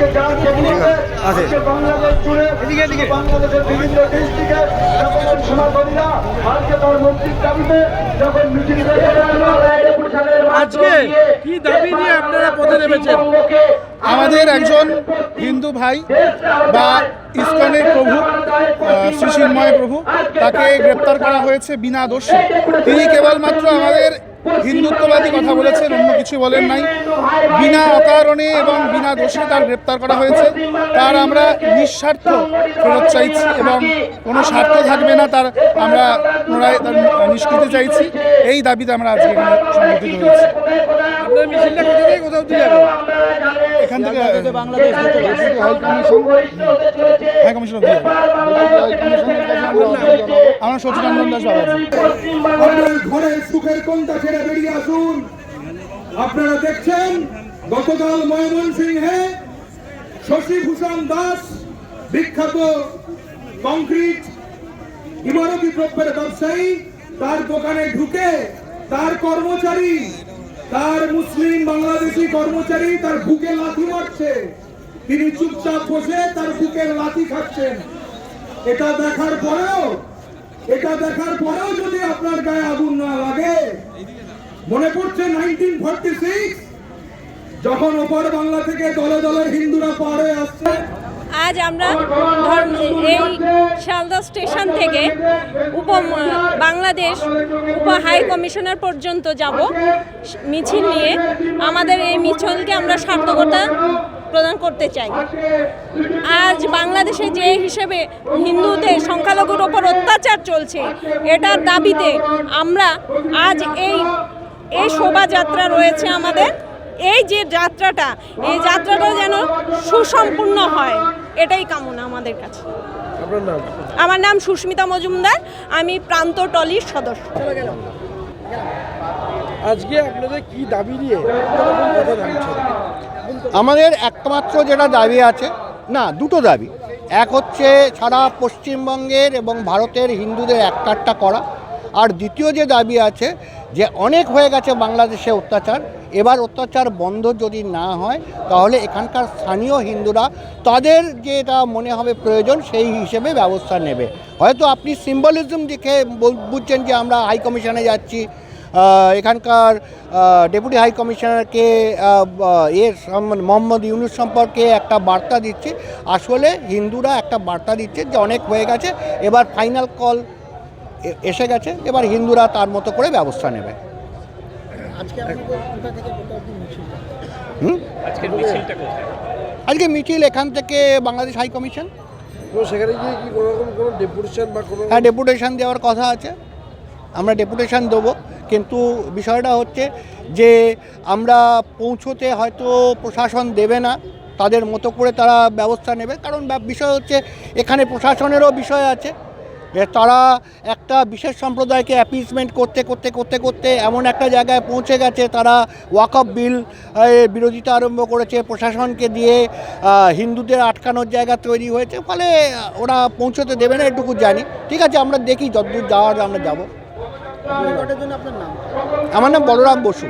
হয়েছে বাংলাদেশ জুড়ে এদিকে, এদিকে। বাংলাদেশের বিভিন্ন ডিস্ট্রিক্টে যখন সনাতনীরা আজকে তার মুক্তির দাবিতে যখন মিছিল আজকে কি দাবি নিয়ে আপনারা পথে নেমেছেন? আমাদের একজন হিন্দু ভাই বা ইস্কনের প্রভু শ্রী প্রভু তাকে গ্রেপ্তার করা হয়েছে বিনা দোষে। তিনি কেবলমাত্র আমাদের হিন্দুত্ববাদী কথা বলেছেন অন্য কিছু বলেন নাই। বিনা অকারণে এবং বিনা দোষে তার গ্রেপ্তার করা হয়েছে। তার আমরা নিঃস্বার্থ ফেরত চাইছি এবং কোনো স্বার্থ থাকবে না তার আমরা পুনরায় তার নিষ্কৃতি চাইছি। এই দাবিতে আমরা আজকে এখানে সংগঠিত হয়েছি এখান থেকে Bangladesh high commission high commission আমরা সচিদানন্দ দাস আপনার সুখের কোনটা ছেড়ে বেরিয়ে আসুন। আপনারা দেখছেন গতকাল ময়মনসিংহে শশীভূষণ দাস বিখ্যাত কংক্রিট ইমারতি দ্রব্যের ব্যবসায়ী তার দোকানে ঢুকে তার কর্মচারী তার মুসলিম বাংলাদেশি কর্মচারী তার বুকে লাথি মারছে। তিনি চুপচাপ বসে তার বুকের লাথি খাচ্ছেন। এটা দেখার পরেও, এটা দেখার পরেও যদি আপনার গায়ে আগুন না লাগে, মনে পড়ছে নাইনটিন ফর্টি সিক্স যখন ওপার বাংলা থেকে দলে দলে হিন্দুরা হয়ে আসছে আজ আমরা এই শিয়ালদা স্টেশন থেকে উপ বাংলাদেশ উপ হাই কমিশনার পর্যন্ত যাব। মিছিল নিয়ে আমাদের এই মিছিলকে আমরা সার্থকতা প্রদান করতে চাই। আজ বাংলাদেশে যে হিসেবে হিন্দুদের সংখ্যালঘুর ওপর অত্যাচার চলছে, এটার দাবিতে আমরা আজ এই এই শোভাযাত্রা রয়েছে আমাদের। এই যে যাত্রাটা, এই যাত্রাটা যেন সুসম্পূর্ণ হয়। এটাই কামনা আমাদের কাছে। আপনার নাম? আমার নাম সুস্মিতা মজুমদার আমি প্রান্ত টলির সদস্য। আজকে আপনাদের কি দাবি নিয়ে আমাদের একমাত্র যেটা দাবি আছে না দুটো দাবি। এক হচ্ছে সারা পশ্চিমবঙ্গের এবং ভারতের হিন্দুদের এককাট্টা করা। আর দ্বিতীয় যে দাবি আছে যে অনেক হয়ে গেছে বাংলাদেশে অত্যাচার, এবার অত্যাচার বন্ধ যদি না হয়, তাহলে এখানকার স্থানীয় হিন্দুরা তাদের যেটা মনে হবে প্রয়োজন, সেই হিসেবে ব্যবস্থা নেবে। হয়তো আপনি সিম্বলিজম দেখে বুঝছেন যে আমরা হাই কমিশনে যাচ্ছি এখানকার ডেপুটি হাই কমিশনারকে এর মোহাম্মদ ইউনুস সম্পর্কে একটা বার্তা দিচ্ছে। আসলে হিন্দুরা একটা বার্তা দিচ্ছে যে অনেক হয়ে গেছে, এবার ফাইনাল কল এসে গেছে এবার হিন্দুরা তার মতো করে ব্যবস্থা নেবে। হুম? আজকে মিছিল এখান থেকে বাংলাদেশ হাই কমিশন। তো সেখানে গিয়ে কি কোনো রকম কোনো ডেপুটেশন বা কোনো হ্যাঁ ডেপুটেশন দেওয়ার কথা আছে। আমরা ডেপুটেশন দেবো কিন্তু বিষয়টা হচ্ছে যে আমরা পৌঁছোতে হয়তো প্রশাসন দেবে না তাদের মতো করে তারা ব্যবস্থা নেবে। কারণ বিষয় হচ্ছে এখানে প্রশাসনেরও বিষয় আছে। তারা একটা বিশেষ সম্প্রদায়কে অ্যাপিসমেন্ট করতে করতে করতে করতে এমন একটা জায়গায় পৌঁছে গেছে, তারা ওয়াকআপ বিল বিরোধিতা আরম্ভ করেছে, প্রশাসনকে দিয়ে হিন্দুদের আটকানোর জায়গা তৈরি হয়েছে, ফলে ওরা পৌঁছতে দেবে না, এটুকু জানি। ঠিক আছে, আমরা দেখি, যতদূর যাওয়ার আমরা যাব। আমার নাম বলরাম বসু।